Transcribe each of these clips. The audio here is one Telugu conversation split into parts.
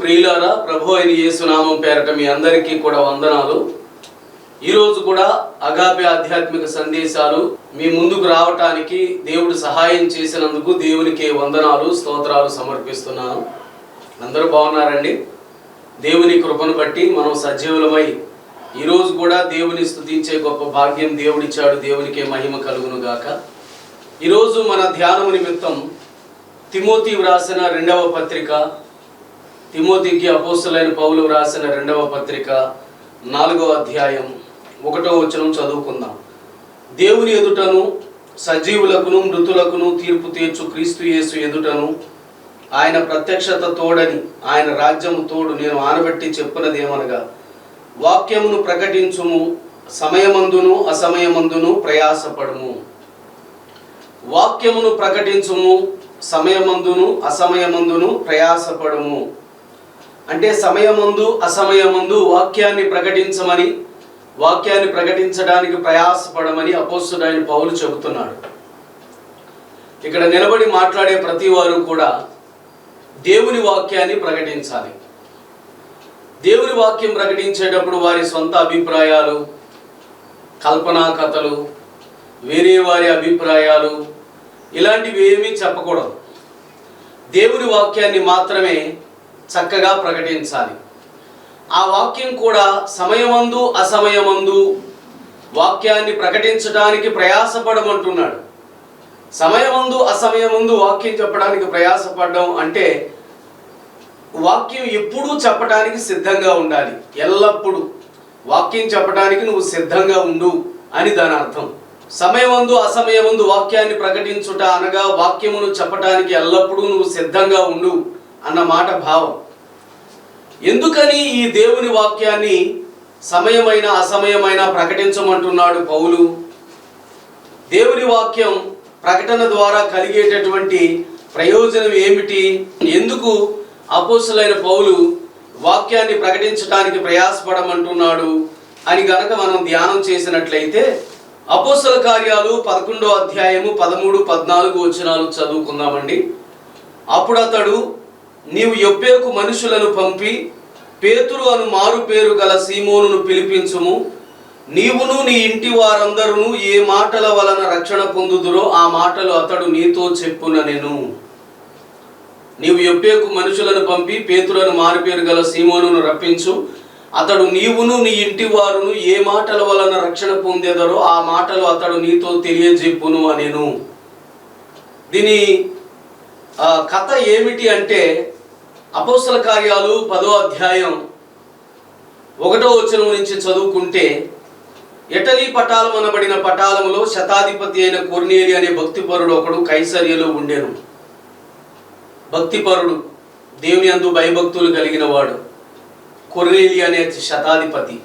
ప్రియులారా ప్రభు అయిన యేసునామం పేరట మీ అందరికీ కూడా వందనాలు. ఈరోజు కూడా అగాపే ఆధ్యాత్మిక సందేశాలు మీ ముందుకు రావటానికి దేవుడు సహాయం చేసినందుకు దేవునికి వందనాలు స్తోత్రాలు సమర్పిస్తున్నాను. అందరూ బాగున్నారండి? దేవుని కృపను బట్టి మనం సజీవులమై ఈరోజు కూడా దేవుని స్థుతించే గొప్ప భాగ్యం దేవుడిచ్చాడు దేవునికే మహిమ కలుగును గాక ఈరోజు మన ధ్యానం నిమిత్తం తిమోతి వ్రాసిన రెండవ పత్రిక తిమోతికి అపోస్తులైన పౌలు వ్రాసిన రెండవ పత్రిక నాలుగవ అధ్యాయం ఒకటో వచనం చదువుకుందాం. దేవుని ఎదుటను సజీవులకును మృతులకును తీర్పు తీర్చు క్రీస్తు యేసు ఎదుటను ఆయన ప్రత్యక్షత తోడని ఆయన రాజ్యము తోడు నేను ఆనబెట్టి చెప్పినది ఏమనగా వాక్యమును ప్రకటించుము సమయమందును అసమయమందును ప్రయాసపడుము. వాక్యమును ప్రకటించుము సమయమందును అసమయమందును ప్రయాసపడుము. అంటే సమయముందు అసమయముందు వాక్యాన్ని ప్రకటించమని వాక్యాన్ని ప్రకటించడానికి ప్రయాసపడమని అపోస్తుడైన పౌలు చెబుతున్నాడు. ఇక్కడ నిలబడి మాట్లాడే ప్రతి వారు కూడా దేవుని వాక్యాన్ని ప్రకటించాలి. దేవుని వాక్యం ప్రకటించేటప్పుడు వారి సొంత అభిప్రాయాలు కల్పనా కథలు వేరే వారి అభిప్రాయాలు ఇలాంటివి ఏమీ చెప్పకూడదు. దేవుని వాక్యాన్ని మాత్రమే చక్కగా ప్రకటించాలి. ఆ వాక్యం కూడా సమయమందు అసమయమందు వాక్యాన్ని ప్రకటించడానికి ప్రయాసపడమంటున్నాడు. సమయమందు అసమయమందు వాక్యం చెప్పడానికి ప్రయాసపడడం అంటే వాక్యం ఎప్పుడూ చెప్పడానికి సిద్ధంగా ఉండాలి. ఎల్లప్పుడూ వాక్యం చెప్పడానికి నువ్వు సిద్ధంగా ఉండు అని దాని అర్థం. సమయమందు అసమయమందు వాక్యాన్ని ప్రకటించుట అనగా వాక్యమును చెప్పటానికి ఎల్లప్పుడూ నువ్వు సిద్ధంగా ఉండు. అన్న మాట భావం. ఎందుకని ఈ దేవుని వాక్యాన్ని సమయమైన అసమయమైన ప్రకటించమంటున్నాడు పౌలు? దేవుని వాక్యం ప్రకటన ద్వారా కలిగేటటువంటి ప్రయోజనం ఏమిటి? ఎందుకు అపోసులైన పౌలు వాక్యాన్ని ప్రకటించడానికి ప్రయాసపడమంటున్నాడు అని గనక మనం ధ్యానం చేసినట్లయితే అపోసల కార్యాలు పదకొండో అధ్యాయము పదమూడు పద్నాలుగు వచనాలు చదువుకుందామండి. అప్పుడు అతడు నీవు యొప్పేకు మనుషులను పంపి పేతురు అను మారు పేరు గల సీమోనును పిలిపించుము. నీవును నీ ఇంటి వారందరూ ఏ మాటల వలన రక్షణ పొందుదురో ఆ మాటలు అతడు నీతో చెప్పున నేను నీవు ఎప్పేకు మనుషులను పంపి పేతులను మారుపేరు గల సీమోనును రప్పించు. అతడు నీవును నీ ఇంటి వారును ఏ మాటల వలన రక్షణ పొందేదరో ఆ మాటలు అతడు నీతో తెలియజెప్పును అనేను. దీని కథ ఏమిటి అంటే అపోసల కార్యాలు పదో అధ్యాయం ఒకటో వచనం నుంచి చదువుకుంటే ఎటలీ పటాలం అనబడిన పటాలములో శతాధిపతి అయిన కొర్నేలి అనే భక్తిపరుడు ఒకడు కైసర్యలో ఉండేను. భక్తిపరుడు దేవుని అందు భయభక్తులు కలిగిన వాడు కొర్నేలి అనే శతాధిపతి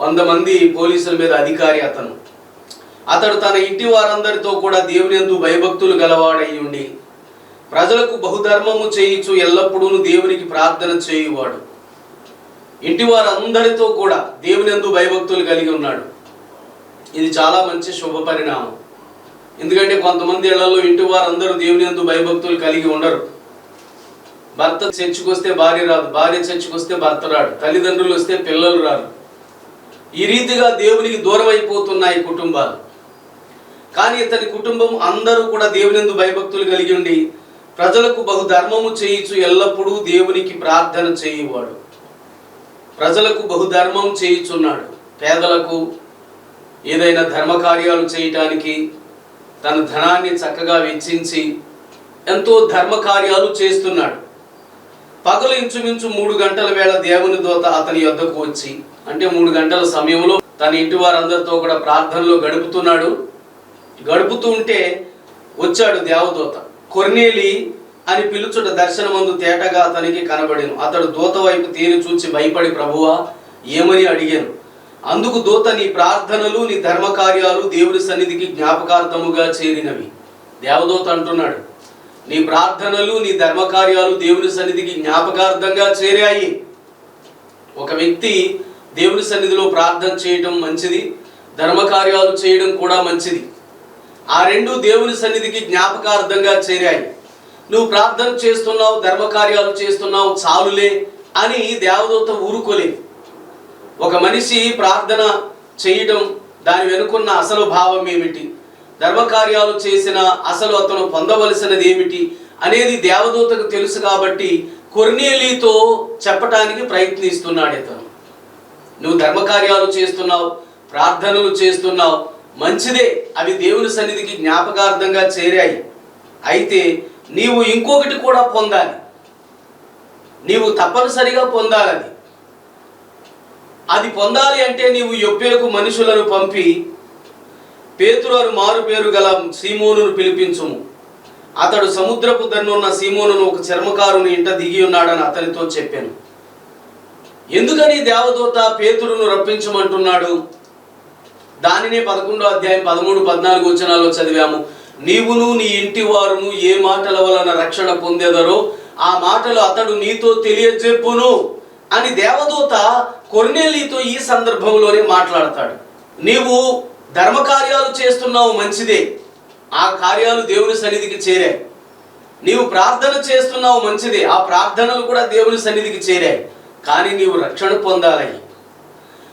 వంద మంది పోలీసుల మీద అధికారి అతను. అతడు తన ఇంటి వారందరితో కూడా దేవుని అందు భయభక్తులు గలవాడై ఉండి ప్రజలకు బహుధర్మము చేయించు ఎల్లప్పుడూ దేవునికి ప్రార్థన చేయువాడు. ఇంటి వారందరితో కూడా దేవుని ఎందు భయభక్తులు కలిగి ఉన్నాడు. ఇది చాలా మంచి శుభ పరిణామం. ఎందుకంటే కొంతమంది ఇళ్ళలో ఇంటి వారందరూ దేవుని ఎందు భయభక్తులు కలిగి ఉండరు. భర్త చర్చికొస్తే భార్య రాదు భార్య చర్చికొస్తే భర్త రాడు తల్లిదండ్రులు వస్తే పిల్లలు రారు. ఈ రీతిగా దేవునికి దూరం అయిపోతున్నాయి కుటుంబాలు. కానీ ఇతని కుటుంబం అందరూ కూడా దేవునిందు భయభక్తులు కలిగి ఉండి ప్రజలకు బహుధర్మము చేయించు ఎల్లప్పుడూ దేవునికి ప్రార్థన చేయువాడు. ప్రజలకు బహుధర్మం చేయుచున్నాడు. పేదలకు ఏదైనా ధర్మకార్యాలు చేయటానికి తన ధనాన్ని చక్కగా వెచ్చించి ఎంతో ధర్మకార్యాలు చేస్తున్నాడు. పగలు ఇంచుమించు మూడు గంటల వేళ దేవుని దోత అతని యొద్దకు వచ్చి అంటే మూడు గంటల సమయంలో తన ఇంటి వారందరితో కూడా ప్రార్థనలో గడుపుతున్నాడు. గడుపుతూ ఉంటే వచ్చాడు దేవదూత. కొర్నేలి అని పిలుచుట దర్శనమందు తేటగా అతనికి కనబడేను. అతడు దూత వైపు తేరి చూచి భయపడి ప్రభువా ఏమని అడిగాను? అందుకు దూత నీ ప్రార్థనలు నీ ధర్మకార్యాలు దేవుడి సన్నిధికి జ్ఞాపకార్థముగా చేరినవి. దేవదూత అంటున్నాడు నీ ప్రార్థనలు నీ ధర్మకార్యాలు దేవుని సన్నిధికి జ్ఞాపకార్థంగా చేరాయి. ఒక వ్యక్తి దేవుని సన్నిధిలో ప్రార్థన చేయటం మంచిది ధర్మకార్యాలు చేయడం కూడా మంచిది. ఆ రెండు దేవుని సన్నిధికి జ్ఞాపకార్థంగా చేరాయి. నువ్వు ప్రార్థన చేస్తున్నావు ధర్మకార్యాలు చేస్తున్నావు చాలులే అని దేవదూత ఊరుకోలేదు. ఒక మనిషి ప్రార్థన చేయడం దాని వెనుకున్న అసలు భావం ఏమిటి? ధర్మకార్యాలు చేసిన అసలు అతను పొందవలసినది ఏమిటి? అనేది దేవదూతకు తెలుసు కాబట్టి కొర్నేలీతో చెప్పటానికి ప్రయత్నిస్తున్నాడు ఇతను నువ్వు ధర్మకార్యాలు చేస్తున్నావు ప్రార్థనలు చేస్తున్నావు మంచిదే. అవి దేవుని సన్నిధికి జ్ఞాపకార్థంగా చేరాయి. అయితే నీవు ఇంకొకటి కూడా పొందాలి. నీవు తప్పనిసరిగా పొందాలి అది అది పొందాలి అంటే నీవు యొప్పేలకు మనుషులను పంపి పేతురారు మారు పేరు గల సీమోనును పిలిపించుము. అతడు సముద్రపు దన్నున్న సీమోనును ఒక చర్మకారుని ఇంట దిగి ఉన్నాడని అతనితో చెప్పాను. ఎందుకని దేవదూత పేతురును రప్పించమంటున్నాడు? దానినే పదకొండో అధ్యాయం పదమూడు పద్నాలుగు వచనాల్లో చదివాము. నీవును నీ ఇంటి వారును ఏ మాటల వలన రక్షణ పొందేదరో ఆ మాటలు అతడు నీతో తెలియజెప్పును అని దేవదూత కొర్నేలితో ఈ సందర్భంలోనే మాట్లాడతాడు. నీవు ధర్మకార్యాలు చేస్తున్నావు మంచిదే. ఆ కార్యాలు దేవుని సన్నిధికి చేరాయి. నీవు ప్రార్థన చేస్తున్నావు మంచిదే. ఆ ప్రార్థనలు కూడా దేవుని సన్నిధికి చేరాయి. కానీ నీవు రక్షణ పొందాలి.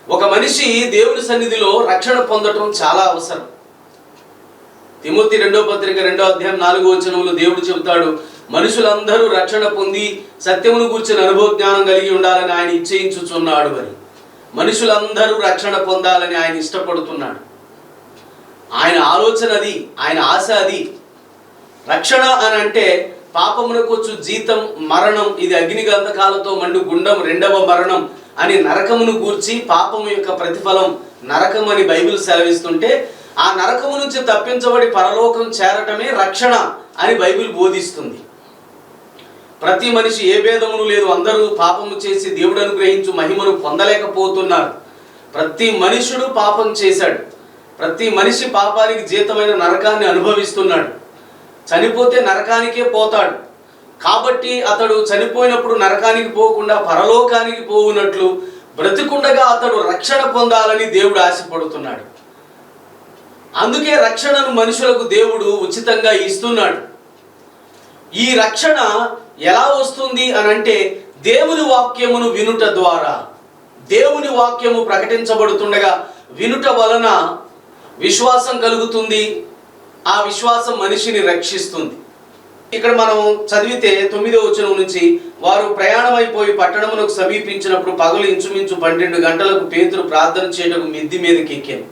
ఒక మనిషి దేవుని సన్నిధిలో రక్షణ పొందటం చాలా అవసరం. తిమోతి రెండో పత్రిక రెండో అధ్యాయం నాలుగో వచనంలో దేవుడు చెబుతాడు మనుషులందరూ రక్షణ పొంది సత్యమును గూర్చిన అనుభవ జ్ఞానం కలిగి ఉండాలని ఆయన ఇచ్చేయించుచున్నాడు అని. మనుషులందరూ రక్షణ పొందాలని ఆయన ఇష్టపడుతున్నాడు. ఆయన ఆలోచన అది ఆయన ఆశ అది. రక్షణ అని అంటే పాపమునకొచ్చు జీతం మరణం ఇది అగ్నిగంధకాలతో మండు గుండం రెండవ మరణం అని నరకమును గూర్చి పాపము యొక్క ప్రతిఫలం నరకం అని బైబిల్ సెలవిస్తుంటే ఆ నరకము నుంచి తప్పించబడి పరలోకం చేరటమే రక్షణ అని బైబిల్ బోధిస్తుంది. ప్రతి మనిషి ఏ భేదమును లేదు అందరూ పాపము చేసి దేవుడు అనుగ్రహించు మహిమను పొందలేకపోతున్నారు. ప్రతి మనుషుడు పాపం చేశాడు. ప్రతి మనిషి పాపానికి జీతమైన నరకాన్ని అనుభవిస్తున్నాడు. చనిపోతే నరకానికే పోతాడు. కాబట్టి అతడు చనిపోయినప్పుడు నరకానికి పోకుండా పరలోకానికి పోవునట్లు బ్రతికుండగా అతడు రక్షణ పొందాలని దేవుడు ఆశపడుతున్నాడు. అందుకే రక్షణను మనుషులకు దేవుడు ఉచితంగా ఇస్తున్నాడు. ఈ రక్షణ ఎలా వస్తుంది అని అంటే దేవుని వాక్యమును వినుట ద్వారా. దేవుని వాక్యము ప్రకటించబడుతుండగా వినుట వలన విశ్వాసం కలుగుతుంది ఆ విశ్వాసం మనిషిని రక్షిస్తుంది. ఇక్కడ మనం చదివితే తొమ్మిదో వచనం నుంచి వారు ప్రయాణమైపోయి పట్టణమునకు సమీపించినప్పుడు పగలు ఇంచుమించు పన్నెండు గంటలకు పేతురు ప్రార్థన చేయటకు మిద్ది మీదకి ఎక్కాను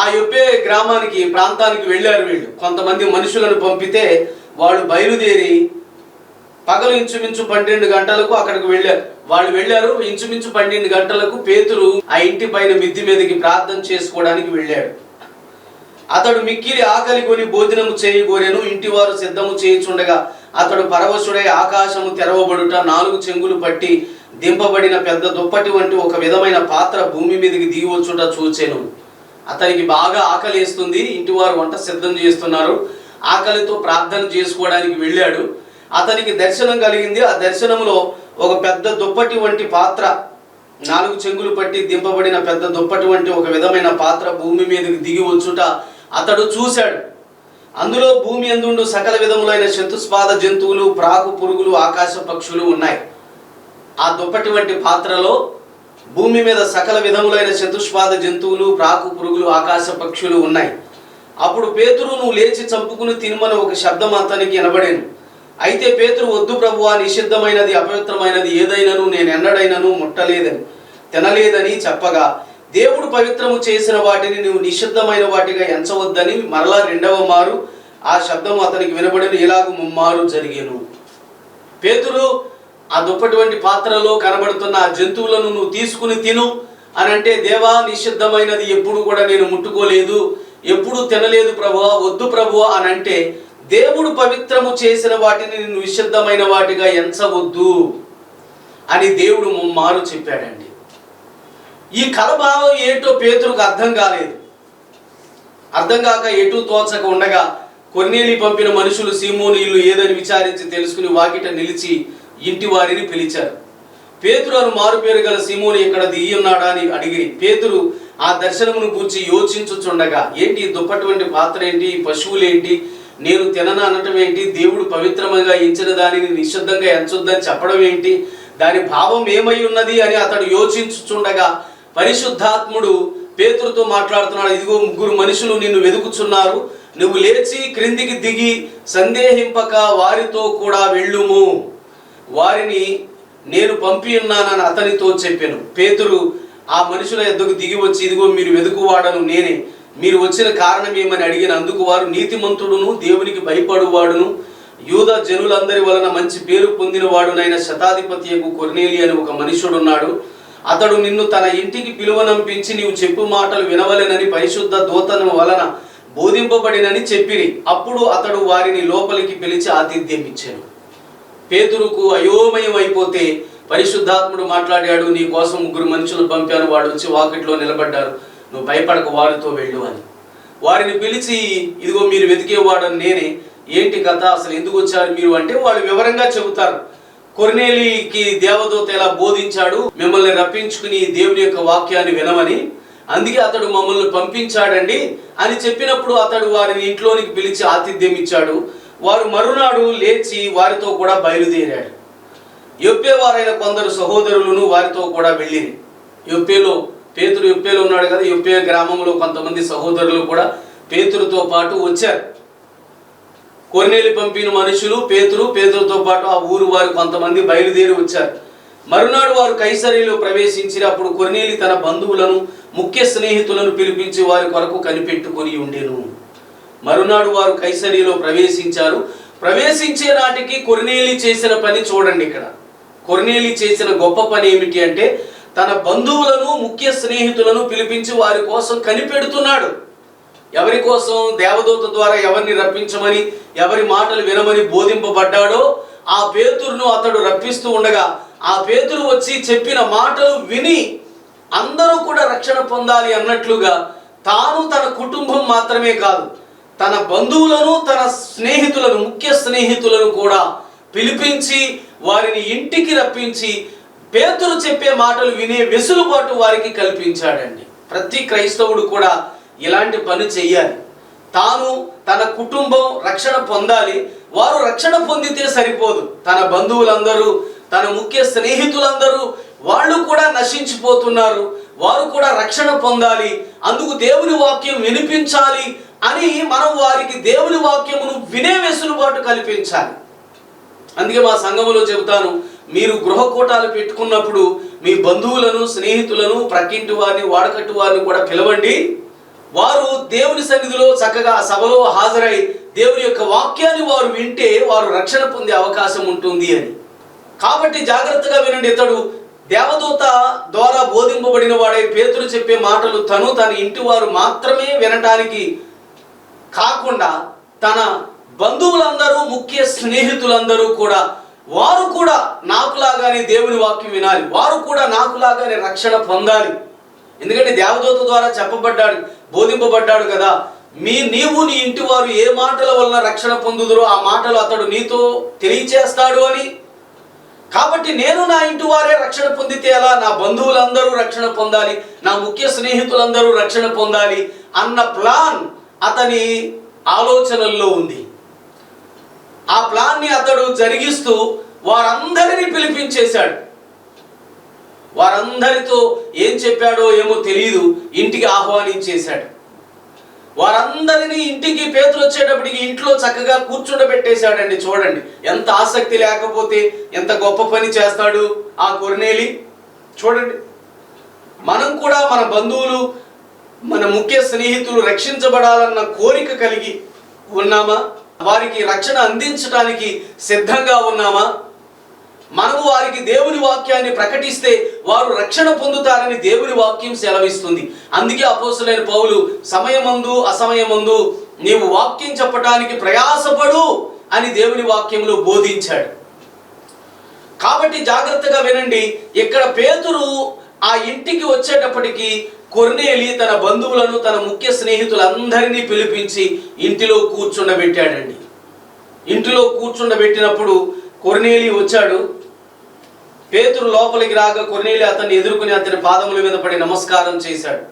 ఆ యొప్పే గ్రామానికి ప్రాంతానికి వెళ్ళారు వీళ్ళు. కొంతమంది మనుషులను పంపితే వాళ్ళు బయలుదేరి పగలు ఇంచుమించు పన్నెండు గంటలకు అక్కడికి వెళ్ళారు. వాళ్ళు వెళ్ళారు ఇంచుమించు పన్నెండు గంటలకు పేతురు ఆ ఇంటి పైన మిద్ది మీదకి ప్రార్థన చేసుకోవడానికి వెళ్ళాడు. అతడు మిక్కిలి ఆకలి కొని భోజనము చేయగోరెను ఇంటి వారు సిద్ధము చేయుచుండగా అతడు పరవశుడై ఆకాశము తెరవబడుట నాలుగు చెంగులు పట్టి దింపబడిన పెద్ద దుప్పటి వంటి ఒక విధమైన పాత్ర భూమి మీదకి దిగివచ్చుట చూచెను. అతనికి బాగా ఆకలి వేస్తుంది ఇంటి వారు వంట సిద్ధం చేస్తున్నారు. ఆకలితో ప్రార్థన చేసుకోవడానికి వెళ్ళాడు. అతనికి దర్శనం కలిగింది. ఆ దర్శనంలో ఒక పెద్ద దుప్పటి వంటి పాత్ర నాలుగు చెంగులు పట్టి దింపబడిన పెద్ద దుప్పటి వంటి ఒక విధమైన పాత్ర భూమి మీదకి దిగి వచ్చుట అతడు చూశాడు. అందులో భూమి ఎందుండు సకల విధములైన శతుస్పాద జంతువులు ప్రాకు పురుగులు ఆకాశ పక్షులు ఉన్నాయి. ఆ దుప్పటి వంటి పాత్రలో భూమి మీద సకల విధములైన చతుష్పాద జంతువులు ప్రాకు పురుగులు ఆకాశ పక్షులు ఉన్నాయి. అప్పుడు పేతురు నువ్వు లేచి చంపుకుని తినమని ఒక శబ్దం అతనికి వినబడేను. అయితే పేతురు వద్దు ప్రభువా నిషిద్ధమైనది అపవిత్రమైనది ఏదైనను నేను ఎన్నడైనను ముట్టలేదని తినలేదని చెప్పగా దేవుడు పవిత్రము చేసిన వాటిని నువ్వు నిషిద్ధమైన వాటిగా ఎంచవద్దని మరలా రెండవ మారు. ఆ శబ్దం అతనికి వినబడిన ఇలాగ ముమ్మారు జరిగేను. పేతురు ఆ దుప్పటువంటి పాత్రలో కనబడుతున్న ఆ జంతువులను నువ్వు తీసుకుని తిను అని అంటే దేవా నిషిద్ధమైనది ఎప్పుడు కూడా నేను ముట్టుకోలేదు ఎప్పుడు తినలేదు ప్రభువా వద్దు ప్రభువా అని అంటే దేవుడు పవిత్రము చేసిన వాటిని నేను నిషిద్ధమైన వాటిగా ఎంచవద్దు అని దేవుడు ముమ్మారు చెప్పాడండి. ఈ కలభావం ఏంటో పేతురుకు అర్థం కాలేదు. అర్థం కాక ఎటు తోచక ఉండగా కొన్నేలి పంపిన మనుషులు సీమోని ఇల్లు ఏదని విచారించి తెలుసుకుని వాకిట నిలిచి ఇంటి వారిని పిలిచారు. పేతురు అని మారుపేరు గల సీమోని ఇక్కడ దియ్యున్నాడా అని అడిగిరి పేతురు ఆ దర్శనమును గూర్చి యోచించుచుండగా ఏంటి ఈ దుప్పటి వంటి పాత్ర ఏంటి ఈ నేను తినను అనటం ఏంటి దేవుడు పవిత్రముగా ఎంచిన దానిని నిశ్శబ్దంగా ఎంచొద్దని చెప్పడం ఏంటి దాని భావం ఏమై ఉన్నది? అని అతడు యోచించుచుండగా పరిశుద్ధాత్ముడు పేతురుతో మాట్లాడుతున్నాడు. ఇదిగో ముగ్గురు మనుషులు నిన్ను వెతుకుచున్నారు నువ్వు లేచి క్రిందికి దిగి సందేహింపక వారితో కూడా వెళ్ళుము. వారిని నేను పంపి ఉన్నానని అతనితో చెప్పాను. పేతురు ఆ మనుషుల ఎద్దకు దిగి వచ్చి ఇదిగో మీరు వెతుకువాడను నేనే. మీరు వచ్చిన కారణం ఏమని అడిగిన అందుకు వారు నీతిమంతుడును దేవునికి భయపడువాడును. యూద జనులందరి వలన మంచి పేరు పొందినవాడునైన శతాధిపతియకు కొర్నేలి అని ఒక మనుషుడున్నాడు. అతడు నిన్ను తన ఇంటికి పిలువనంపించి నీవు చెప్పు మాటలు వినవలెనని పరిశుద్ధ దూతను వలన బోధింపబడినని చెప్పిరి. అప్పుడు అతడు వారిని లోపలికి పిలిచి ఆతిథ్యం ఇచ్చాను పేతురుకు అయోమయం అయిపోతే పరిశుద్ధాత్ముడు మాట్లాడాడు నీ కోసం ముగ్గురు మనుషులు పంపాను వాడు వచ్చి వాకిట్లో నిలబడ్డారు. నువ్వు భయపడక వారితో వెళ్ళు అని. వారిని పిలిచి ఇదిగో మీరు వెతికేవాడని నేనే. ఏంటి కథ? అసలు ఎందుకు వచ్చారు మీరు? అంటే వాళ్ళు వివరంగా చెబుతారు. కొర్నేలికి దేవదూత ఎలా బోధించాడు మిమ్మల్ని రప్పించుకుని దేవుని యొక్క వాక్యాన్ని వినమని. అందుకే అతడు మమ్మల్ని పంపించాడండి అని చెప్పినప్పుడు అతడు వారిని ఇంట్లోనికి పిలిచి ఆతిథ్యం ఇచ్చాడు. వారు మరునాడు లేచి వారితో కూడా బయలుదేరాడు యొప్పేవారైన కొందరు సహోదరులను వారితో కూడా వెళ్ళిరి. యొప్పేలో పేతురు యొప్పేలో ఉన్నాడు కదా యొప్పే గ్రామంలో కొంతమంది సహోదరులు కూడా పేతురుతో పాటు వచ్చారు. కొర్నేలి పంపిన మనుషులు పేతురు పేతురుతో పాటు ఆ ఊరు వారు కొంతమంది బయలుదేరి వచ్చారు. మరునాడు వారు కైసరీలో ప్రవేశించినప్పుడు కొన్నేలి తన బంధువులను ముఖ్య స్నేహితులను పిలిపించి వారి కొరకు కనిపెట్టుకొని ఉండేను. మరునాడు వారు కైసరీలో ప్రవేశించారు. ప్రవేశించే నాటికి కొర్నేలి చేసిన పని చూడండి ఇక్కడ. కొర్నేలి చేసిన గొప్ప పని ఏమిటి అంటే తన బంధువులను ముఖ్య స్నేహితులను పిలిపించి వారి కోసం కనిపెడుతున్నాడు. ఎవరి కోసం దేవదూత ద్వారా ఎవరిని రప్పించమని ఎవరి మాటలు వినమని బోధింపబడ్డాడో ఆ పేతురును అతడు రప్పిస్తూ ఉండగా ఆ పేతురు వచ్చి చెప్పిన మాటలు విని అందరూ కూడా రక్షణ పొందాలి అన్నట్లుగా తాను తన కుటుంబం మాత్రమే కాదు తన బంధువులను తన స్నేహితులను ముఖ్య స్నేహితులను కూడా పిలిపించి వారిని ఇంటికి రప్పించి పేతురు చెప్పే మాటలు వినే వెసులుబాటు వారికి కల్పించాడండి. ప్రతి క్రైస్తవుడు కూడా ఇలాంటి పని చెయ్యాలి. తాను తన కుటుంబం రక్షణ పొందాలి. వారు రక్షణ పొందితే సరిపోదు. తన బంధువులందరూ తన ముఖ్య స్నేహితులందరూ వాళ్ళు కూడా నశించిపోతున్నారు. వారు కూడా రక్షణ పొందాలి. అందుకు దేవుని వాక్యం వినిపించాలి అని మనం వారికి దేవుని వాక్యమును వినే వెసులుబాటు కల్పించాలి. అందుకే మా సంఘములో చెబుతాను మీరు గృహకూటాలు పెట్టుకున్నప్పుడు మీ బంధువులను స్నేహితులను ప్రక్కింటి వారిని వాడకట్టు వారిని కూడా పిలవండి. వారు దేవుని సన్నిధిలో చక్కగా సభలో హాజరై దేవుని యొక్క వాక్యాన్ని వారు వింటే వారు రక్షణ పొందే అవకాశం ఉంటుంది అని. కాబట్టి జాగ్రత్తగా వినండి. ఇతడు దేవదూత ద్వారా బోధింపబడిన వాడే పేతురు చెప్పే మాటలు తను తన ఇంటి వారు మాత్రమే వినటానికి కాకుండా తన బంధువులందరూ ముఖ్య స్నేహితులందరూ కూడా వారు కూడా నాకులాగానే దేవుని వాక్యం వినాలి. వారు కూడా నాకులాగానే రక్షణ పొందాలి. ఎందుకంటే దేవదూత ద్వారా చెప్పబడ్డాడు బోధింపబడ్డాడు కదా. మీ నీవు నీ ఇంటి వారు ఏ మాటల వలన రక్షణ పొందుదురో ఆ మాటలు అతడు నీతో తెలియచేస్తాడు అని. కాబట్టి నేను నా ఇంటి వారే రక్షణ పొందితే ఎలా? నా బంధువులందరూ రక్షణ పొందాలి నా ముఖ్య స్నేహితులందరూ రక్షణ పొందాలి అన్న ప్లాన్ అతని ఆలోచనల్లో ఉంది. ఆ ప్లాన్ని అతడు జరిగిస్తూ వారందరినీ పిలిపించేశాడు. వారందరితో ఏం చెప్పాడో ఏమో తెలియదు ఇంటికి ఆహ్వానించేశాడు. వారందరినీ ఇంటికి పేతులు వచ్చేటప్పటికి ఇంట్లో చక్కగా కూర్చుండబెట్టేశాడండి. చూడండి ఎంత ఆసక్తి లేకపోతే ఎంత గొప్ప పని చేస్తాడు ఆ కొరనేలి. చూడండి మనం కూడా మన బంధువులు మన ముఖ్య స్నేహితులు రక్షించబడాలన్న కోరిక కలిగి ఉన్నామా? వారికి రక్షణ అందించడానికి సిద్ధంగా ఉన్నామా? మనము వారికి దేవుని వాక్యాన్ని ప్రకటిస్తే వారు రక్షణ పొందుతారని దేవుని వాక్యం సెలవిస్తుంది. అందుకే అపోసులైన పౌలు సమయమందు అసమయమందు నీవు వాక్యం చెప్పటానికి ప్రయాసపడు అని దేవుని వాక్యంలో బోధించాడు. కాబట్టి జాగ్రత్తగా వినండి ఇక్కడ పేతురు ఆ ఇంటికి వచ్చేటప్పటికి కొర్నేలి తన బంధువులను తన ముఖ్య స్నేహితులందరినీ పిలిపించి ఇంటిలో కూర్చుండబెట్టాడండి. ఇంటిలో కూర్చుండబెట్టినప్పుడు కొర్నేలి వచ్చాడు. పేతురు లోపలికి రాగా కొర్నేలి అతన్ని ఎదుర్కొని అతని పాదముల మీద పడి నమస్కారం చేశాడు.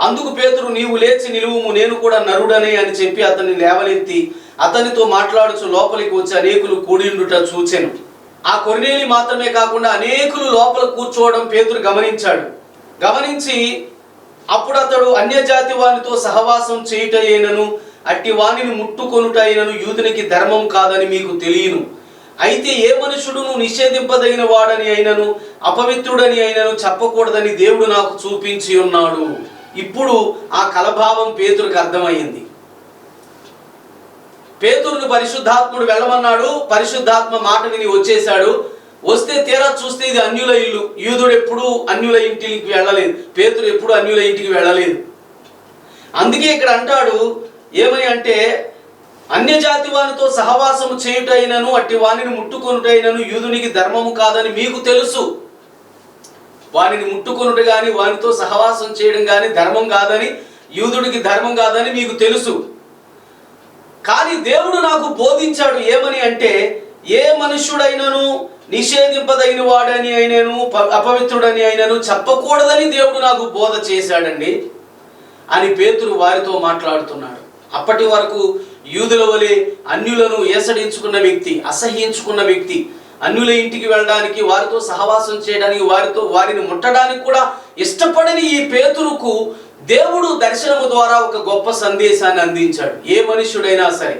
అందుకు పేతురు నీవు లేచి నిలువుము నేను కూడా నరుడనే అని చెప్పి అతన్ని లేవలెత్తి అతనితో మాట్లాడుచు లోపలికి వచ్చి అనేకులు కూడిండుట చూచెను. ఆ కొరినేలి మాత్రమే కాకుండా అనేకులు లోపల కూర్చోవడం పేతురు గమనించాడు. గమనించి అప్పుడు అతడు అన్యజాతి వానితో సహవాసం చేయుటైనను అట్టి వానిని ముట్టుకొనుటైనను యూదునికి ధర్మం కాదని మీకు తెలియను. అయితే ఏ మనుషుడును నిషేధింపదగిన వాడని అయినను అపవిత్రుడని అయినను చెప్పకూడదని దేవుడు నాకు చూపించి ఉన్నాడు. ఇప్పుడు ఆ కలభావం పేతురికి అర్థమైంది పేతురును పరిశుద్ధాత్ముడు వెళ్ళమన్నాడు పరిశుద్ధాత్మ మాట విని వచ్చేశాడు. వస్తే తీరా చూస్తే ఇది అన్యుల ఇల్లు. యూదుడు ఎప్పుడు అన్యుల ఇంటికి వెళ్ళలేదు. పేతురు ఎప్పుడు అన్యుల ఇంటికి వెళ్ళలేదు. అందుకే ఇక్కడ అంటాడు ఏమని అంటే అన్యజాతి వానితో సహవాసము చేయుటైనను అట్టి వానిని ముట్టుకొనుటైనను యూదునికి ధర్మము కాదని మీకు తెలుసు. వానిని ముట్టుకొనుట గాని వానితో సహవాసం చేయడం గాని ధర్మం కాదని యూదుడికి ధర్మం కాదని మీకు తెలుసు. కానీ దేవుడు నాకు బోధించాడు ఏమని అంటే ఏ మనుష్యుడైనను నిషేధింపదైన వాడని అయినను ప- అపవిత్రుడని అయినను చెప్పకూడదని దేవుడు నాకు బోధ చేశాడండి అని పేతురు వారితో మాట్లాడుతున్నాడు. అప్పటి వరకు యూదుల వలె అన్యులను ఏసడించుకున్న వ్యక్తి అసహ్యించుకున్న వ్యక్తి అన్యుల ఇంటికి వెళ్ళడానికి వారితో సహవాసం చేయడానికి వారితో వారిని ముట్టడానికి కూడా ఇష్టపడని ఈ పేతురుకు దేవుడు దర్శనము ద్వారా ఒక గొప్ప సందేశాన్ని అందించాడు. ఏ మనుష్యుడైనా సరే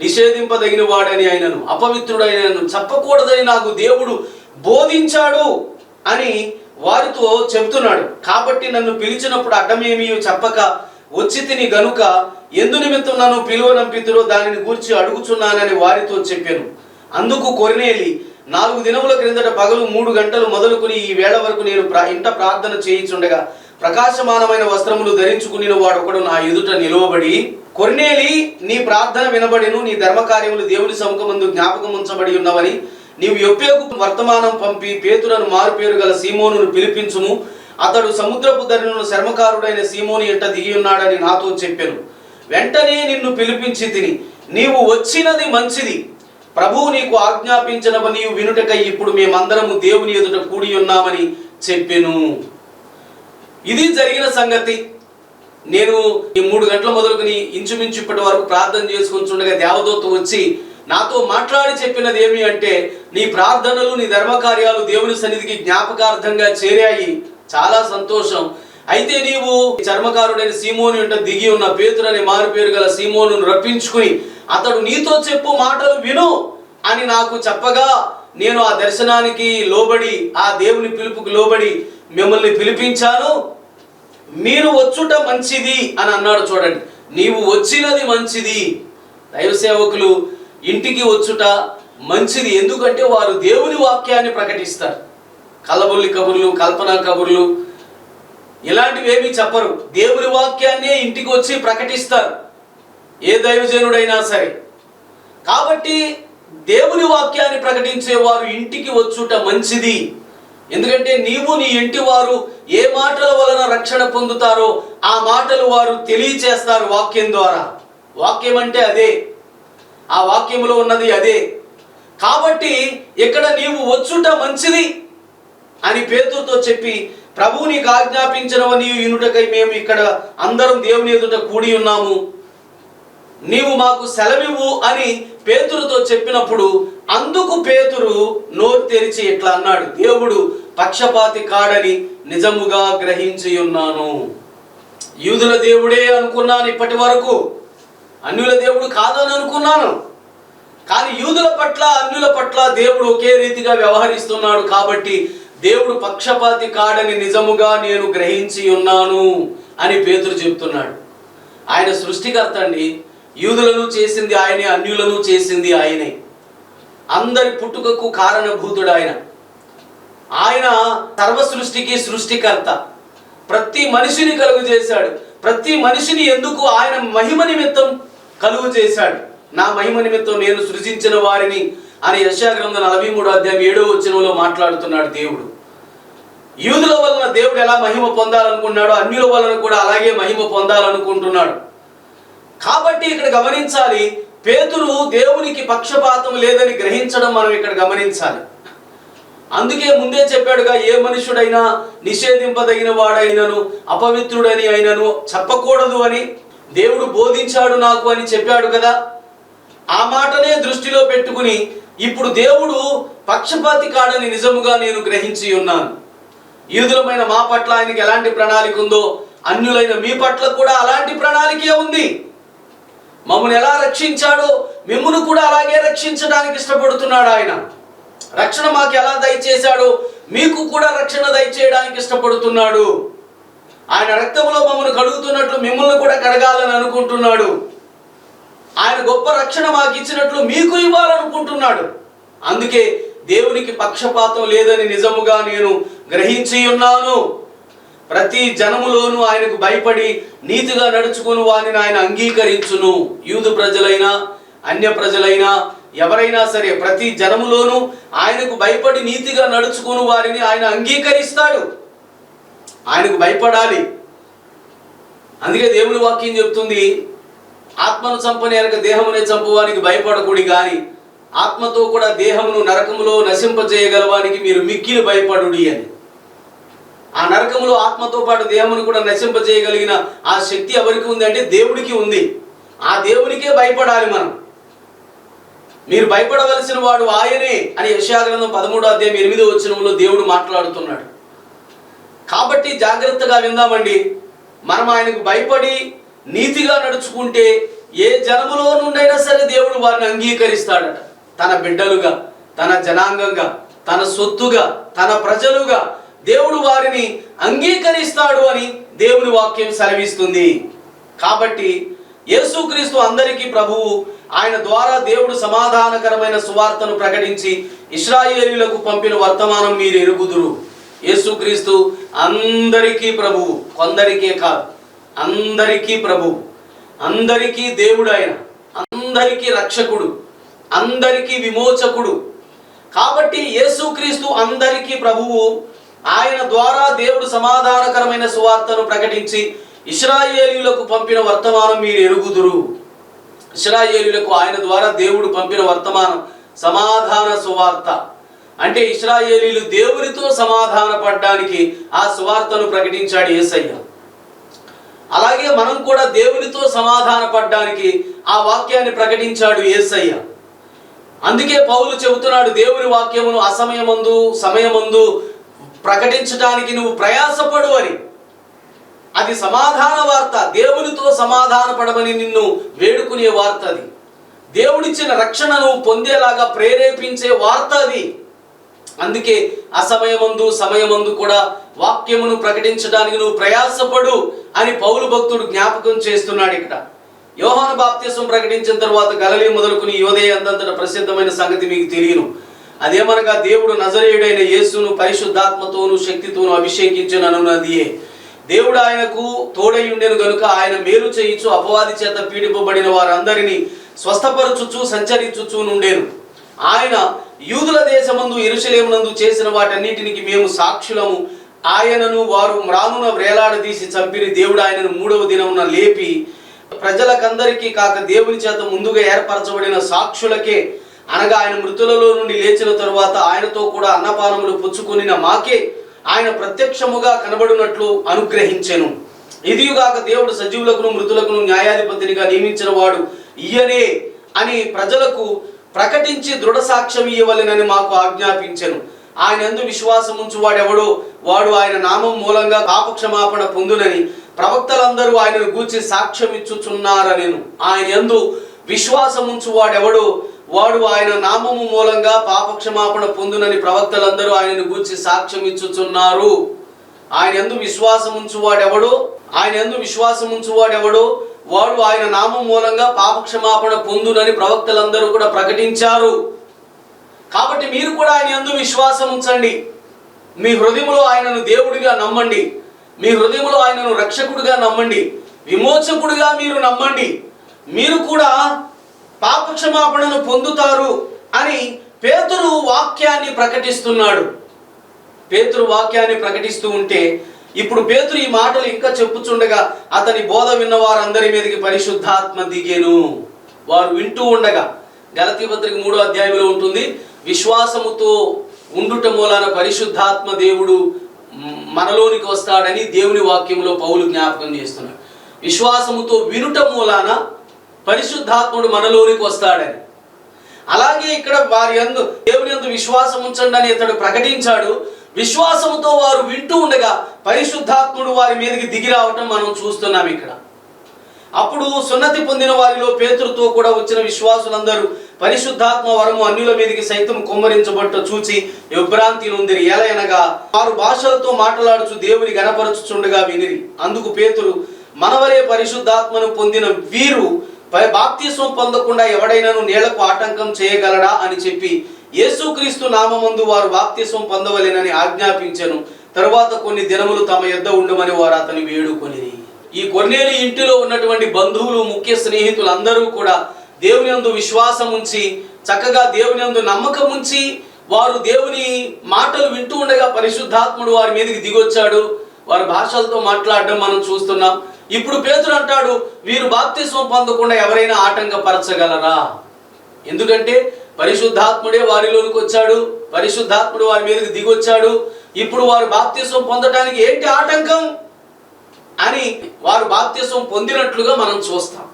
నిషేధింపదగిన వాడని అయినను అపవిత్రుడైనను చెప్పకూడదని నాకు దేవుడు బోధించాడు అని వారితో చెబుతున్నాడు. కాబట్టి నన్ను పిలిచినప్పుడు అడ్డమేమీ చెప్పక వచ్చి తిని గనుక ఎందు నిమిత్తం నన్ను పిలువనంపితురో దానిని గూర్చి అడుగుచున్నానని వారితో చెప్పాను. అందుకు కొరినేలి నాలుగు దినముల క్రిందట పగలు మూడు గంటలు మొదలుకుని ఈ వేళ వరకు నేను ప్రా- ఇంట ప్రార్థన చేయించుండగా ప్రకాశమానమైన వస్త్రములు ధరించుకుని వాడు ఒకడు నా ఎదుట నిలువబడి కొరినేలి నీ ప్రార్థన వినబడిను నీ ధర్మకార్యములు దేవుని సముఖమందు జ్ఞాపకం ఉంచబడి ఉన్నవని నీవు యొప్పేకు వర్తమానం పంపి పేతులను మారుపేరు గల సీమోను పిలిపించుము అతడు సముద్రపు ధరను శర్మకారుడైన సీమోని ఎంట దిగి ఉన్నాడని నాతో చెప్పాను. వెంటనే నిన్ను పిలిపించి తిని నీవు వచ్చినది మంచిది. ప్రభువు నీకు ఆజ్ఞాపించినవ నీవు వినుటకై ఇప్పుడు మేమందరము దేవుని ఎదుట కూడి ఉన్నామని చెప్పెను. ఇది జరిగిన సంగతి. నేను ఈ మూడు గంటల మొదలుకొని ఇంచుమించు ఇప్పటి వరకు ప్రార్థన చేసుకుంటుండగా దేవదూత వచ్చి నాతో మాట్లాడి చెప్పినది ఏమి అంటే నీ ప్రార్థనలు నీ ధర్మకార్యాలు దేవుని సన్నిధికి జ్ఞాపకార్థంగా చేరాయి. చాలా సంతోషం. అయితే నీవు చర్మకారుడైన సీమోను వెంట దిగి ఉన్న పేతురు అనే మారు పేరు గల సీమోను రప్పించుకుని అతడు నీతో చెప్పు మాటలు విను అని నాకు చెప్పగా నేను ఆ దర్శనానికి లోబడి ఆ దేవుని పిలుపుకు లోబడి మిమ్మల్ని పిలిపించాను. మీరు వచ్చుట మంచిది అని అన్నాడు చూడండి. నీవు వచ్చినది మంచిది. దైవ సేవకులు ఇంటికి వచ్చుట మంచిది. ఎందుకంటే వారు దేవుని వాక్యాన్ని ప్రకటిస్తారు. కలబుల్లి కబుర్లు కల్పన కబుర్లు. ఇలాంటివి ఏమీ చెప్పరు. దేవుని వాక్యాన్నే ఇంటికి వచ్చి ప్రకటిస్తారు. ఏ దైవజనుడైనా సరే. కాబట్టి దేవుని వాక్యాన్ని ప్రకటించేవారు ఇంటికి వచ్చుట మంచిది. ఎందుకంటే నీవు నీ ఇంటి వారు ఏ మాటల వలన రక్షణ పొందుతారో ఆ మాటలు వారు తెలియచేస్తారు వాక్యం ద్వారా. వాక్యం అంటే అదే. ఆ వాక్యంలో ఉన్నది అదే. కాబట్టి ఇక్కడ నీవు వచ్చుట మంచిది. అని పేతుతో చెప్పి ప్రభువు నీకు ఆజ్ఞాపించినవని ఇనుటకై మేము ఇక్కడ అందరం దేవుని ఎదుట కూడి ఉన్నాము. నీవు మాకు సెలవివ్వు అని పేతురుతో చెప్పినప్పుడు అందుకు పేతురు నోరు తెరిచి ఇట్లా అన్నాడు. దేవుడు పక్షపాతి కాడని నిజముగా గ్రహించి ఉన్నాను. యూదుల దేవుడే అనుకున్నాను ఇప్పటి వరకు. అన్యుల దేవుడు కాదని అనుకున్నాను. కానీ యూదుల పట్ల అన్యుల పట్ల దేవుడు ఒకే రీతిగా వ్యవహరిస్తున్నాడు కాబట్టి దేవుడు పక్షపాతి కాడని నిజముగా నేను గ్రహించి ఉన్నాను అని పేతురు చెప్తున్నాడు. ఆయన సృష్టికర్త అండి యూదులను చేసింది ఆయనే అన్యులను చేసింది ఆయనే. అందరి పుట్టుకకు కారణభూతుడు ఆయన. ఆయన సర్వ సృష్టికి సృష్టికర్త. ప్రతి మనిషిని కలుగు చేశాడు. ప్రతి మనిషిని ఎందుకు ఆయన మహిమ నిమిత్తం కలుగు చేశాడు? నా మహిమ నిమిత్తం నేను సృజించిన వారిని అని యశాగ్రంథం నలభై మూడు అధ్యాయం ఏడో వచనంలో మాట్లాడుతున్నాడు దేవుడు. యూదుల వలన దేవుడు ఎలా మహిమ పొందాలనుకున్నాడో అన్యుల వలన కూడా అలాగే మహిమ పొందాలనుకుంటున్నాడు. కాబట్టి ఇక్కడ గమనించాలి పేతురు దేవునికి పక్షపాతం లేదని గ్రహించడం మనం ఇక్కడ గమనించాలి. అందుకే ముందే చెప్పాడుగా ఏ మనుషుడైనా నిషేధింపదగిన వాడైనను అపవిత్రుడని అయినను చెప్పకూడదు అని దేవుడు బోధించాడు నాకు అని చెప్పాడు కదా. ఆ మాటనే దృష్టిలో పెట్టుకుని ఇప్పుడు దేవుడు పక్షపాతి కాడని నిజముగా నేను గ్రహించి ఉన్నాను. యూదులమైన మా పట్ల ఆయనకి ఎలాంటి ప్రణాళిక ఉందో అన్యులైన మీ పట్ల కూడా అలాంటి ప్రణాళికే ఉంది. మమ్మల్ని ఎలా రక్షించాడో మిమ్మును కూడా అలాగే రక్షించడానికి ఇష్టపడుతున్నాడు ఆయన. రక్షణ మాకు ఎలా దయచేశాడో మీకు కూడా రక్షణ దయచేయడానికి ఇష్టపడుతున్నాడు. ఆయన రక్తంలో మమ్మల్ని కడుగుతున్నట్లు మిమ్మల్ని కూడా కడగాలని అనుకుంటున్నాడు. ఆయన గొప్ప రక్షణ మాకు ఇచ్చినట్లు మీకు ఇవ్వాలనుకుంటున్నాడు. అందుకే దేవునికి పక్షపాతం లేదని నిజముగా నేను గ్రహించి ఉన్నాను. ప్రతి జనములోనూ ఆయనకు భయపడి నీతిగా నడుచుకుని వారిని ఆయన అంగీకరించును. యూదు ప్రజలైనా అన్య ప్రజలైనా ఎవరైనా సరే ప్రతి జనములోనూ ఆయనకు భయపడి నీతిగా నడుచుకుని వారిని ఆయన అంగీకరిస్తాడు. ఆయనకు భయపడాలి. అందుకే దేవుని వాక్యం చెప్తుంది ఆత్మను చంపని అనక దేహమునే చంపువానికి భయపడకూడి గాని ఆత్మతో కూడా దేహమును నరకములో నశింపజేయగలవానికి మీరు మిక్కిలి భయపడుడి అని. ఆ నరకములో ఆత్మతో పాటు దేహమును కూడా నశింపజేయగలిగిన ఆ శక్తి ఎవరికి ఉంది అంటే దేవుడికి ఉంది. ఆ దేవునికే భయపడాలి మనం. మీరు భయపడవలసిన వాడు ఆయనే అని యశాగ్రంథం పదమూడో అధ్యాయం ఎనిమిదో వచ్చినంలో దేవుడు మాట్లాడుతున్నాడు. కాబట్టి జాగ్రత్తగా విందామండి. మనం ఆయనకు భయపడి నీతిగా నడుచుకుంటే ఏ జనములో నుండైనా సరే దేవుడు వారిని అంగీకరిస్తాడట. తన బిడ్డలుగా తన జనాంగంగా తన సొత్తుగా తన ప్రజలుగా దేవుడు వారిని అంగీకరిస్తాడు అని దేవుని వాక్యం సెలవిస్తుంది. కాబట్టి యేసుక్రీస్తు అందరికీ ప్రభువు ఆయన ద్వారా దేవుడు సమాధానకరమైన సువార్తను ప్రకటించి ఇస్రాయేలీలకు పంపిన వర్తమానం మీరు ఎరుగుదురు యేసుక్రీస్తు అందరికీ ప్రభువు కొందరికే కాదు. అందరికీ ప్రభువు అందరికీ దేవుడు ఆయన అందరికీ రక్షకుడు అందరికీ విమోచకుడు. కాబట్టి యేసుక్రీస్తు అందరికీ ప్రభువు ఆయన ద్వారా దేవుడు సమాధానకరమైన సువార్తను ప్రకటించి ఇస్రాయేలీలకు పంపిన వర్తమానం మీరు ఎరుగుదురు. ఇస్రాయేలీలకు ఆయన ద్వారా దేవుడు పంపిన వర్తమానం సమాధాన సువార్త. అంటే ఇస్రాయేలీలు దేవునితో సమాధాన పడ్డానికి ఆ సువార్తను ప్రకటించాడు యేసయ్య అలాగే మనం కూడా దేవునితో సమాధాన పడ్డానికి ఆ వాక్యాన్ని ప్రకటించాడు యేసయ్య అందుకే పౌలు చెబుతున్నాడు దేవుని వాక్యమును అసమయమందు సమయమందు ప్రకటించడానికి నువ్వు ప్రయాసపడు అని. అది సమాధాన వార్త దేవునితో సమాధాన పడమని నిన్ను వేడుకునే వార్త అది. దేవుడిచ్చిన రక్షణను పొందేలాగా ప్రేరేపించే వార్త అది. అందుకే అసమయమందు సమయమందు కూడా వాక్యమును ప్రకటించడానికి నువ్వు ప్రయాసపడు అని పౌలు భక్తుడు జ్ఞాపకం చేస్తున్నాడు ఇక్కడ. యోహాను బాప్త్యసం ప్రకటించిన తర్వాత గలలీ మొదలుకుని యోదయ అంతంతట ప్రసిద్ధమైన సంగతి మీకు తెలియను. అదేమనగా దేవుడు నజరేయుడైన యేసును పరిశుద్ధాత్మతోను శక్తితోను అభిషేకించనన్నదియే దేవుడు ఆయనకు తోడై గనుక ఆయన మేలు చేయించు అపవాది చేత పీడింపబడిన వారందరినీ స్వస్థపరచుచు సంచరించుచు నుండేను. ఆయన యూదుల దేశమందు ఎరుసలేమునందు చేసిన వాటన్నిటినికి మేము సాక్షులము. ఆయనను వారు మ్రానున వ్రేలాడదీసి చంపిరి. దేవుడు ఆయనను మూడవ దినమున లేపి ప్రజలకందరికీ కాక దేవుని చేత ముందుగా ఏర్పరచబడిన సాక్షులకే అనగా ఆయన మృతులలో నుండి లేచిన తరువాత ఆయనతో కూడా అన్నపానములు పుచ్చుకొనిన మాకే ఆయన ప్రత్యక్షముగా కనబడినట్లు అనుగ్రహించెను. ఇదియుగాక దేవుడు సజీవులకును మృతులకును న్యాయాధిపతినిగా నియమించిన వాడు ఈయనే అని ప్రజలకు ప్రకటించి దృఢ సాక్ష్యం ఇవ్వలేనని మాకు ఆజ్ఞాపించను. ఆయన ఎందు విశ్వాసం ఉంచు వాడెవడో వాడు ఆయన నామం మూలంగా పాపక్షమాపణ పొందునని ప్రవక్తలందరూ ఆయనను గూర్చి సాక్ష్యం ఇచ్చుచున్నారనేను ఆయన ఎందు విశ్వాసం ఉంచు వాడెవడో వాడు ఆయన నామము మూలంగా పాపక్షమాపణ పొందునని ప్రవక్తలందరూ ఆయనను గూర్చి సాక్ష్యం ఇచ్చుచున్నారు ఆయన ఎందు విశ్వాసం ఉంచువాడెవడో ఆయన ఎందు విశ్వాసం ఉంచువాడెవడో వాడు ఆయన నామం మూలంగా పాపక్షమాపణ పొందునని ప్రవక్తలందరూ కూడా ప్రకటించారు. కాబట్టి మీరు కూడా ఆయన ఎందు విశ్వాసం ఉంచండి. మీ హృదయంలో ఆయనను దేవుడిగా నమ్మండి. మీ హృదయంలో ఆయనను రక్షకుడిగా నమ్మండి. విమోచకుడిగా మీరు నమ్మండి. మీరు కూడా పాపక్షమాపణను పొందుతారు అని పేతురు వాక్యాన్ని ప్రకటిస్తున్నాడు. పేతురు వాక్యాన్ని ప్రకటిస్తూ ఉంటే ఇప్పుడు పేతురు ఈ మాటలు ఇంకా చెప్పుచుండగా అతని బోధ విన్న వారందరి మీదకి పరిశుద్ధాత్మ దిగేను. వారు వింటూ ఉండగా గలతీ పత్రిక మూడో అధ్యాయంలో ఉంటుంది విశ్వాసముతో ఉండుట మూలాన పరిశుద్ధాత్మ దేవుడు మనలోనికి వస్తాడని దేవుని వాక్యంలో పౌలు జ్ఞాపకం చేస్తున్నాడు. విశ్వాసముతో వినుట మూలాన పరిశుద్ధాత్ముడు మనలోనికి వస్తాడని. అలాగే ఇక్కడ వారి అందు దేవుని అందు విశ్వాసం ఉంచండి అని ఇతడు ప్రకటించాడు. విశ్వాసంతో వారు వింటూ ఉండగా పరిశుద్ధాత్ముడు వారి మీదకి దిగి రావటం మనం చూస్తున్నాం ఇక్కడ. అప్పుడు సున్నతి పొందిన వారిలో పేతురుతో కూడా వచ్చిన విశ్వాసులందరూ పరిశుద్ధాత్మ వరము అన్యుల మీదకి సైతం కుమ్మరించబట్ట చూచి విభ్రాంతి నొందిరి. ఎలయనగా వారు భాషలతో మాట్లాడుచు దేవుని గణపరచుచుండగా వినిరి. అందుకు పేతురు మనవరే పరిశుద్ధాత్మను పొందిన వీరు బాప్తీసం పొందకుండా ఎవడైనాను నీళ్ళకు ఆటంకం చేయగలడా? అని చెప్పి యేసుక్రీస్తు నామమందు వారు బాప్తిసం పొందవలేనని ఆజ్ఞాపించను. తరువాత కొన్ని దినములు తమ యొద్ద ఉండమని వారు అతని వేడుకొనిరి. ఈ కొన్నేలి ఇంటిలో ఉన్నటువంటి బంధువులు ముఖ్య స్నేహితులు అందరూ కూడా దేవునియందు విశ్వాసం ఉంచి చక్కగా దేవుని యందు నమ్మకం ఉంచి వారు దేవుని మాటలు వింటూ ఉండగా పరిశుద్ధాత్ముడు వారి మీదకి దిగొచ్చాడు. వారి భాషలతో మాట్లాడడం మనం చూస్తున్నాం. ఇప్పుడు పేతుడు అంటాడు వీరు బాప్తిస్వం పొందకుండా ఎవరైనా ఆటంకపరచగలరా? ఎందుకంటే పరిశుద్ధాత్ముడే వారిలోనికి వచ్చాడు. పరిశుద్ధాత్ముడు వారి మీదకి దిగొచ్చాడు. ఇప్పుడు వారు బాప్తిస్వం పొందడానికి ఏంటి ఆటంకం? అని వారు బాప్తిస్వం పొందినట్లుగా మనం చూస్తాం.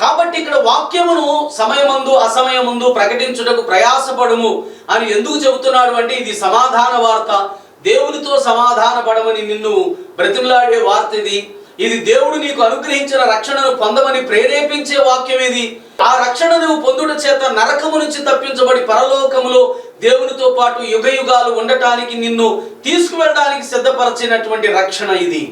కాబట్టి ఇక్కడ వాక్యమును సమయమందు అసమయమందు ప్రకటించుటకు ప్రయాసపడము అని ఎందుకు చెబుతున్నాడు అంటే ఇది సమాధాన వార్త. దేవునితో సమాధాన పడమని నిన్ను బ్రతిమలాడే వార్త ఇది ఇది దేవుడు నీకు అనుగ్రహించిన రక్షణను పొందమని ప్రేరేపించే వాక్యం ఇది. ఆ రక్షణ నువ్వు పొందుట చేత నరకము నుంచి తప్పించబడి పరలోకములో దేవునితో పాటు యుగ యుగాలు ఉండటానికి నిన్ను తీసుకువెళ్ళడానికి సిద్ధపరచినటువంటి రక్షణ ఇది.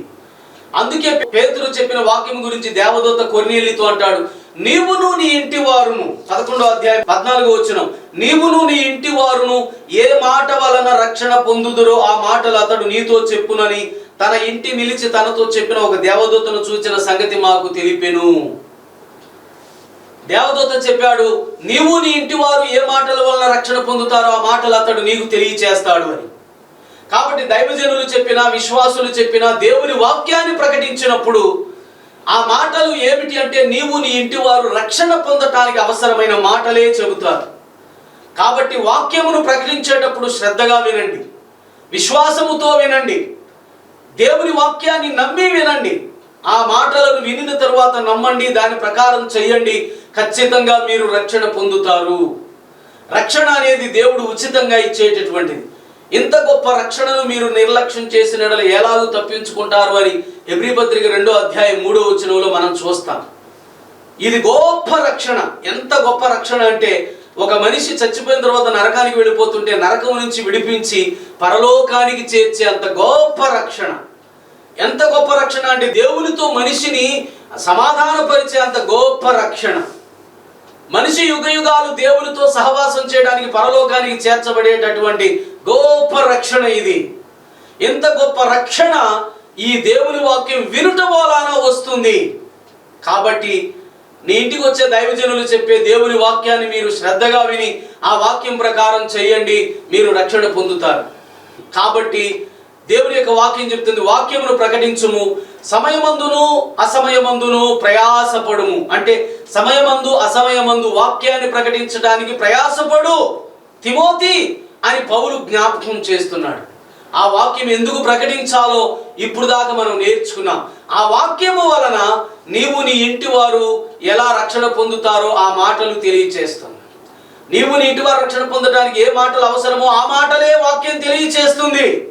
అందుకే పేతురు చెప్పిన వాక్యం గురించి దేవదూత కొర్నేలితో అంటాడు నీవును నీ ఇంటి వారును పదకొండో అధ్యాయం పద్నాలుగో వచ్చిన నీవును నీ ఇంటి వారును ఏ మాట వలన రక్షణ పొందుదురో ఆ మాటలు అతడు నీతో చెప్పునని తన ఇంటి నిలిచి తనతో చెప్పిన ఒక దేవదూతను చూచిన సంగతి మాకు తెలిపెను. దేవదూత చెప్పాడు నీవు నీ ఇంటి వారు ఏ మాటల వలన రక్షణ పొందుతారో ఆ మాటలు అతడు నీకు తెలియచేస్తాడు అని. కాబట్టి దైవజనులు చెప్పిన విశ్వాసులు చెప్పిన దేవుని వాక్యాన్ని ప్రకటించినప్పుడు ఆ మాటలు ఏమిటి అంటే నీవు నీ ఇంటి వారు రక్షణ పొందటానికి అవసరమైన మాటలే చెబుతారు. కాబట్టి వాక్యమును ప్రకటించేటప్పుడు శ్రద్ధగా వినండి. విశ్వాసముతో వినండి. దేవుని వాక్యాన్ని నమ్మి వినండి. ఆ మాటలను వినిన తరువాత నమ్మండి. దాని ప్రకారం చెయ్యండి. ఖచ్చితంగా మీరు రక్షణ పొందుతారు. రక్షణ అనేది దేవుడు ఉచితంగా ఇచ్చేటటువంటిది. ఇంత గొప్ప రక్షణను మీరు నిర్లక్ష్యం చేసిన ఎలాగో ఎలాగూ తప్పించుకుంటారు అని ఎబ్రి పత్రిక రెండో అధ్యాయం మూడో వచనంలో మనం చూస్తాం. ఇది గొప్ప రక్షణ. ఎంత గొప్ప రక్షణ అంటే ఒక మనిషి చచ్చిపోయిన తర్వాత నరకానికి వెళ్ళిపోతుంటే నరకం నుంచి విడిపించి పరలోకానికి చేర్చే అంత గొప్ప రక్షణ. ఎంత గొప్ప రక్షణ అంటే దేవునితో మనిషిని సమాధానపరిచే అంత గొప్ప రక్షణ. మనిషి యుగ యుగాలు దేవునితో సహవాసం చేయడానికి పరలోకానికి చేర్చబడేటటువంటి గొప్ప రక్షణ ఇది. ఇంత గొప్ప రక్షణ ఈ దేవుని వాక్యం వినుట వలన వస్తుంది. కాబట్టి నీ ఇంటికి వచ్చే దైవజనులు చెప్పే దేవుని వాక్యాన్ని మీరు శ్రద్ధగా విని ఆ వాక్యం ప్రకారం చేయండి మీరు రక్షణ పొందుతారు. కాబట్టి దేవుని యొక్క వాక్యం చెప్తుంది వాక్యమును ప్రకటించుము సమయమందును అసమయమందును ప్రయాసపడుము. అంటే సమయమందు అసమయమందు వాక్యాన్ని ప్రకటించడానికి ప్రయాసపడు తిమోతి అని పౌలు జ్ఞాపకం చేస్తున్నాడు. ఆ వాక్యం ఎందుకు ప్రకటించాలో ఇప్పుడు దాకా మనం నేర్చుకున్నాం. ఆ వాక్యము వలన నీవు నీ ఇంటి వారు ఎలా రక్షణ పొందుతారో ఆ మాటలు తెలియచేస్తుంది నీవు నీ ఇంటి వారు రక్షణ పొందడానికి ఏ మాటలు అవసరమో ఆ మాటలే వాక్యం తెలియచేస్తుంది.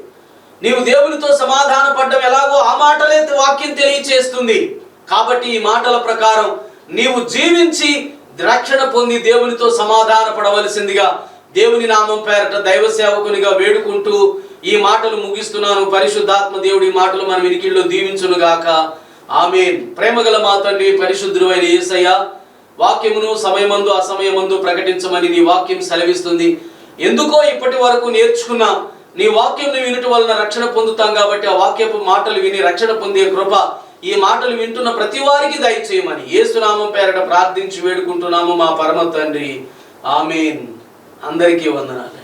నీవు దేవునితో సమాధాన పడ్డం ఎలాగో ఆ మాటలే వాక్యం తెలియచేస్తుంది. కాబట్టి ఈ మాటల ప్రకారం నీవు జీవించి రక్షణ పొంది దేవునితో సమాధాన పడవలసిందిగా దేవుని నామం పేరట దైవ సేవకునిగా వేడుకుంటూ ఈ మాటలు ముగిస్తున్నాను. పరిశుద్ధాత్మ దేవుడి మాటలు మన వినికిల్లో దీవించును గాక. ఆమెన్. ప్రేమగల మా తండ్రి పరిశుద్ధుడు అయిన యేసయ్య వాక్యమును సమయమందు అసమయమందు ప్రకటించమని నీ వాక్యం సెలవిస్తుంది. ఎందుకో ఇప్పటి వరకు నేర్చుకున్నా నీ వాక్యం వినుట వలన రక్షణ పొందుతాం కాబట్టి ఆ వాక్యపు మాటలు విని రక్షణ పొందే కృప ఈ మాటలు వింటున్న ప్రతి వారికి దయచేయమని ఏసునామం పేరట ప్రార్థించి వేడుకుంటున్నాము మా పరమ తండ్రి. ఆమెన్. అందరికీ వందనాలు.